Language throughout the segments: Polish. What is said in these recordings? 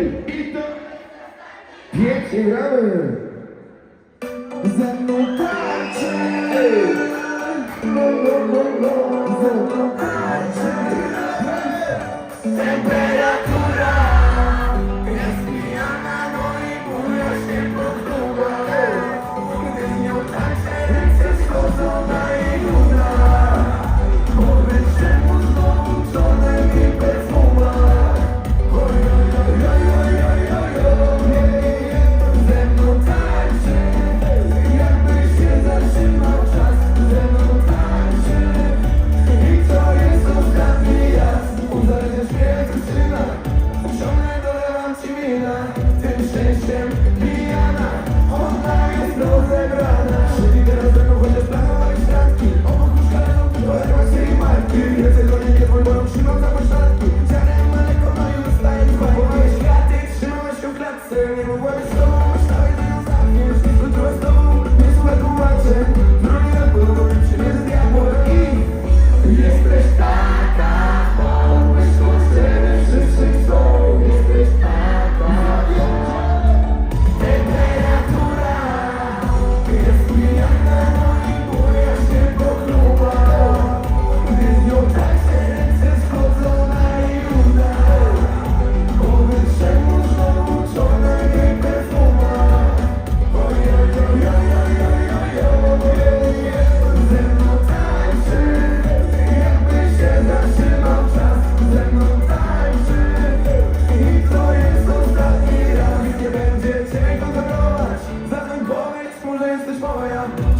Ej, i to... Pięknie gramy! Ze mną tańczy! No, no, no, no! Ze mną tańczy! Temperatura jest pijana, no i buja się pod górę. Gdy z nią tańczę, ręce schodzą na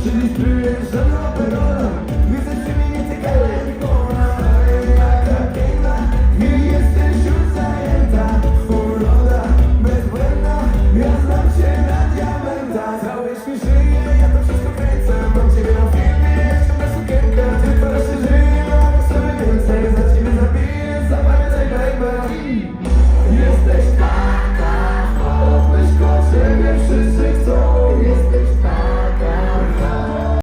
Чи ти вже забирала?